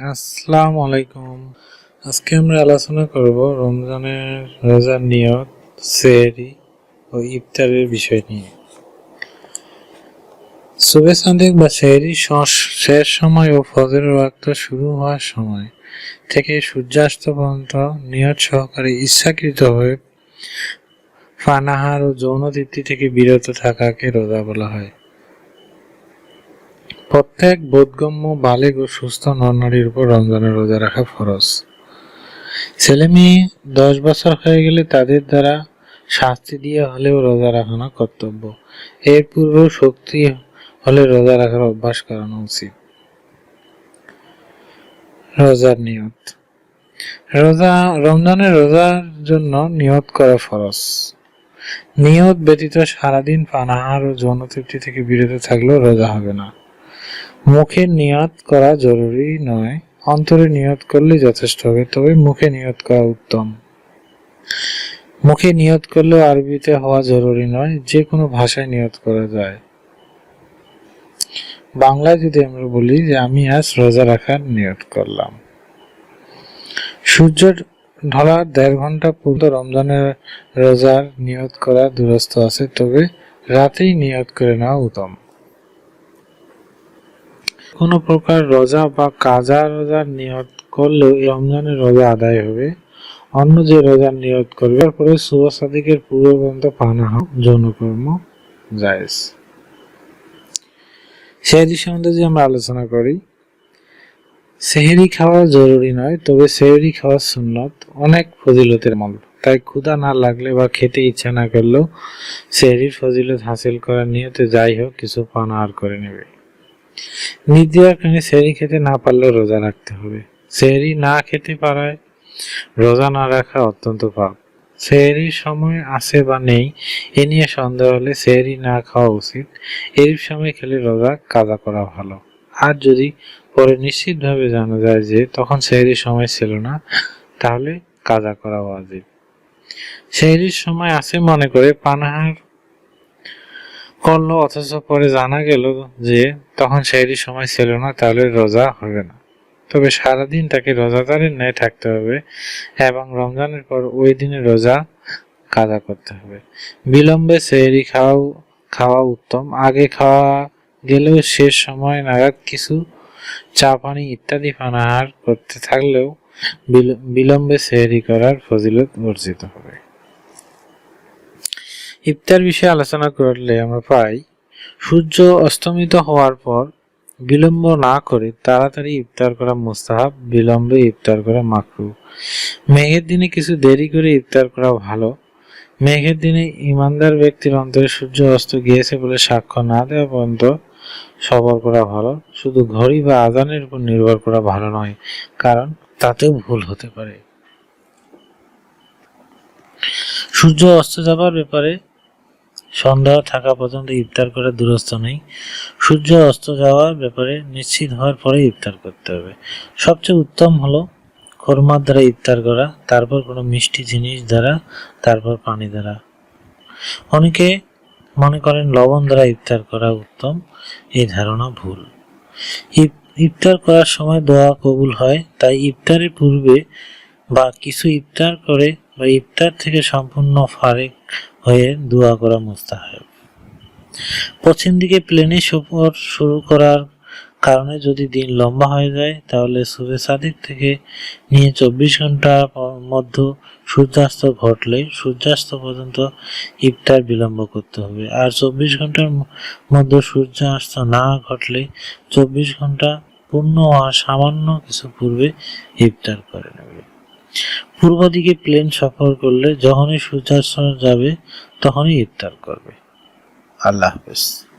আসসালামু আলাইকুম আজকে আমরা আলোচনা করব রমজানের রোজার নিয়ত, সেহরি ও ইফতারের বিষয় নিয়ে। সুবে সান্দিক বা সেহরি শেষ সময় ও ফজরের ওয়াক্ত শুরু হওয়ার সময় থেকে সূর্যাস্ত পর্যন্ত নিয়ত সহকারে ইচ্ছাকৃত হয়ে পানাহার ও যৌন তৃপ্তি থেকে বিরত থাকাকে রোজা বলা হয়। প্রত্যেক বোধগম্য বালেগ ও সুস্থ নরনারীর উপর রমজানের রোজা রাখা ফরজ। ছেলে মেয়ে দশ বছর হয়ে গেলে তাদের দ্বারা শাস্তি দিয়ে হলেও রোজা রাখানো কর্তব্য। এর পূর্বেও শক্তি হলে রোজা রাখার অভ্যাস করানো উচিত। রোজার নিয়ত। রোজা, রমজানের রোজার জন্য নিয়ত করা ফরজ। নিয়ত ব্যতীত সারাদিন পানাহার ও যৌন তৃপ্তি থেকে বিরত থাকলেও রোজা হবে না। মুখে নিয়ত করা জরুরি নয়, অন্তরে নিয়ত করলে যথেষ্ট হবে, তবে মুখে নিয়ত করা উত্তম। মুখে নিয়ত করলেও আরবিতে হওয়া জরুরি নয় যে কোনো ভাষায় নিয়ত করা যায়। বাংলায় যদি আমরা বলি যে, আমি আজ রোজা রাখার নিয়ত করলাম। সূর্য ঢলার দেড় ঘণ্টা পূর্ব রমজানের রোজার নিয়ত করা দুরস্থ আছে, তবে রাতেই নিয়ত করে নেওয়া উত্তম। কোনো প্রকার রোজা বা কাজা রোজার নিয়ত করলেও এই রমজানের রোজা আদায় হবে। অন্য যে রোজার নিয়ত করবে তারপরে সুয়া সাদিকের পর্যন্ত পানাহ যৌনকর্ম জায়েজ। সেহরি সম্বন্ধে যে আমরা আলোচনা করি, সেহরি খাওয়া জরুরি নয়, তবে সেহরি খাওয়া সুন্নত, অনেক ফজিলতের মল। তাই ক্ষুধা না লাগলে বা খেতে ইচ্ছা না করলেও সেহরির ফজিলত হাসিল করার নিয়তে যাই হোক, কিছু পানাহার করে নেবে। নির্দিয়ার কারণে সেহরি খেতে না পারলেও রোজা রাখতে হবে। সেহরি না খেতে পারায় রোজা না রাখা অত্যন্ত পাপ। সেহরির সময় আছে বা নেই, এ নিয়ে সন্দেহ হলে সেহরি না খাওয়া উচিত। এর সময় খেলে রোজা কাজা করা ভালো। আর যদি পরে নিশ্চিতভাবে জানা যায় যে তখন সেহরির সময় ছিল না, তাহলে কাজা করা উচিত সেহরির সময় আছে মনে করে পানাহার করল অথচ পরে জানা গেল যে তখন সেহরি সময় ছিল না, তাহলে রোজা হবে না। তবে সারাদিন তাকে রোজাদারের ন্যায় থাকতে হবে এবং রমজানের পর ওই দিনে রোজা কাজা করতে হবে। বিলম্বে সেহরি খাওয়া খাওয়া উত্তম। আগে খাওয়া গেলেও শেষ সময় নাগাদ কিছু চা পানি ইত্যাদি পানাহার করতে থাকলেও বিল- বিলম্বে সেহরি করার ফজিলত অর্জিত হবে। ইফতার বিষয়ে আলোচনা করলে আমরা পাই, সূর্য অস্তমিত হওয়ার পর বিলম্ব না করে তাড়াতাড়ি ইফতার করা মুস্তাহাব, বিলম্বে ইফতার করা মাকরু। মেঘের দিনে কিছু দেরি করে ইফতার করা ভালো। মেঘের দিনে ইমানদার ব্যক্তির অন্তরে সূর্য অস্ত গিয়েছে বলে সাক্ষ্য না দেওয়া পর্যন্ত সবর করা ভালো। শুধু ঘড়ি বা আজানের উপর নির্ভর করা ভালো নয়, কারণ তাতেও ভুল হতে পারে। সূর্য অস্ত যাবার ব্যাপারে সন্দেহ থাকা পর্যন্ত ইফতার করা দূরস্থ নেই। সূর্য অস্ত যাওয়ার ব্যাপারে নিশ্চিত হওয়ার পরে ইফতার করতে হবে। সবচেয়ে উত্তম হলো খোরমার দ্বারা ইফতার করা, তারপর কোনো মিষ্টি জিনিস দ্বারা, তারপর পানি দ্বারা। অনেকে মনে করেন লবণ দ্বারা ইফতার করা উত্তম, এই ধারণা ভুল। ইফ- ইফতার করার সময় দোয়া কবুল হয়, তাই ইফতারের পূর্বে বা কিছু ইফতার করে বা ইফতার থেকে সম্পূর্ণ ফারেক হয়ে দোয়া করা মুস্তাহাব। পশ্চিম দিকে প্লেনে সফর শুরু করার কারণে যদি দিন লম্বা হয়ে যায়, তাহলে সুবে সাদিক থেকে নিয়ে চব্বিশ ঘণ্টার মধ্যে সূর্যাস্ত ঘটলে সূর্যাস্ত পর্যন্ত ইফতার বিলম্ব করতে হবে। আর চব্বিশ ঘণ্টার মধ্যে সূর্যাস্ত না ঘটলে চব্বিশ ঘণ্টা পূর্ণ হওয়া সামান্য কিছু পূর্বে ইফতার করে নেবে। পূর্ব দিকে প্লেন সফর করলে যখনই সূর্যাস্ত যাবে তখনই ইফতার করবে। আল্লাহ হাফেজ।